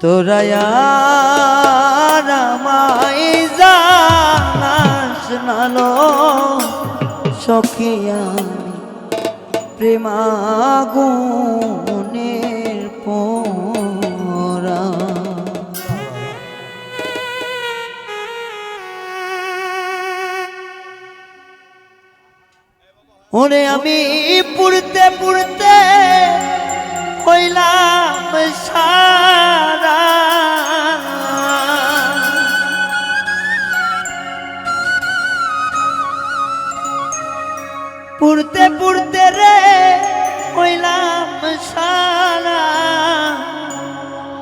তোরায়া রামাই জানাস নালো সখিয়া প্রেমাগুনের পোরা ওরে আমি পুড়তে পুড়তে হইলাম সারা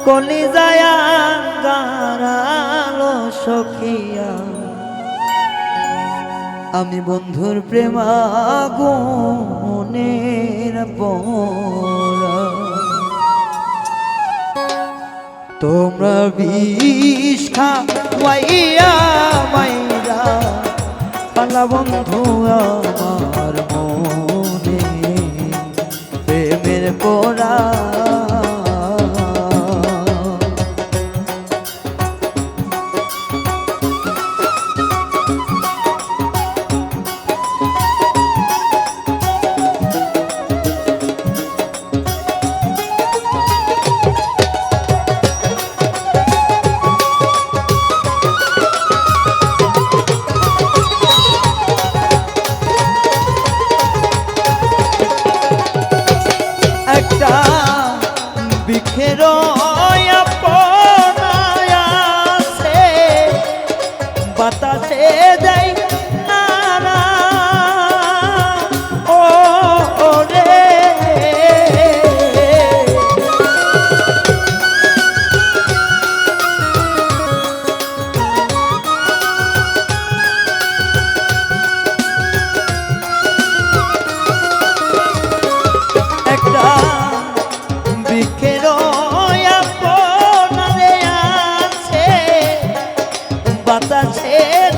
কলি যায় গারালো সখিয়া। আমি বন্ধুর প্রেমাগুনের পরা। তোমরা বিষ খাওয়াইয়া মাইরা পালা বন্ধু আমার মনে। প্রেমের পরা বাতাসে দেয়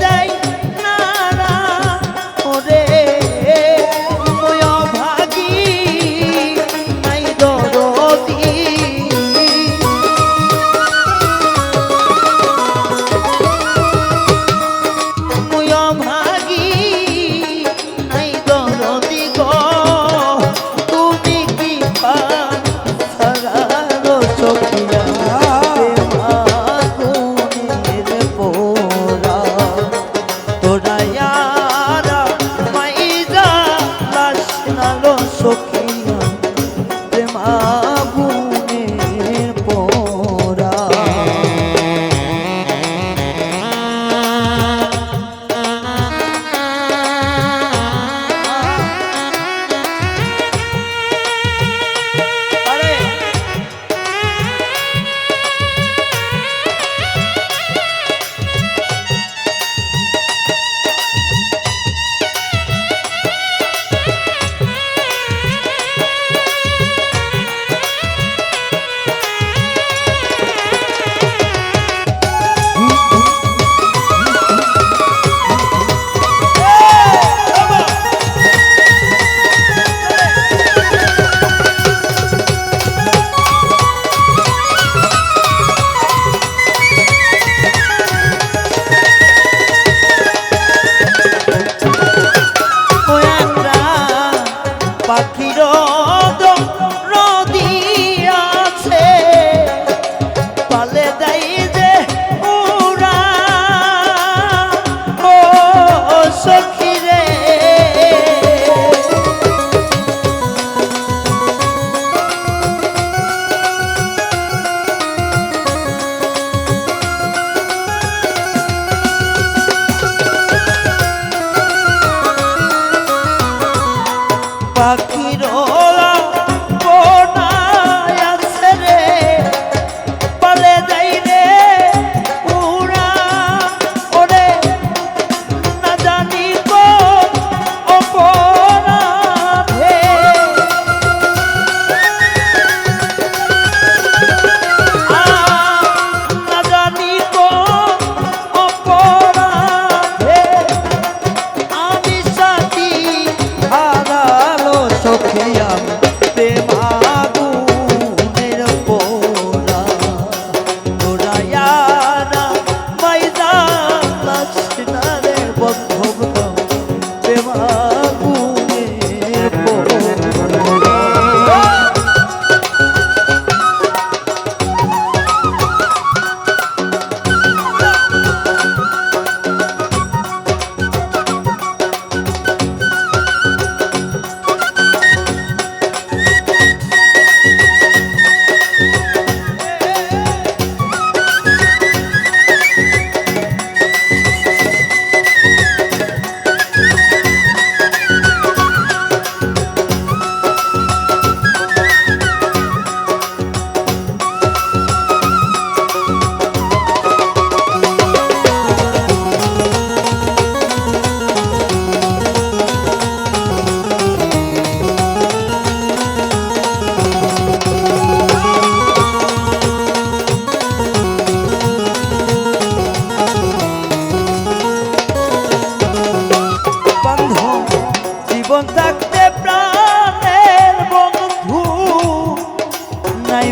দেয় পাখিরও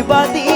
nobody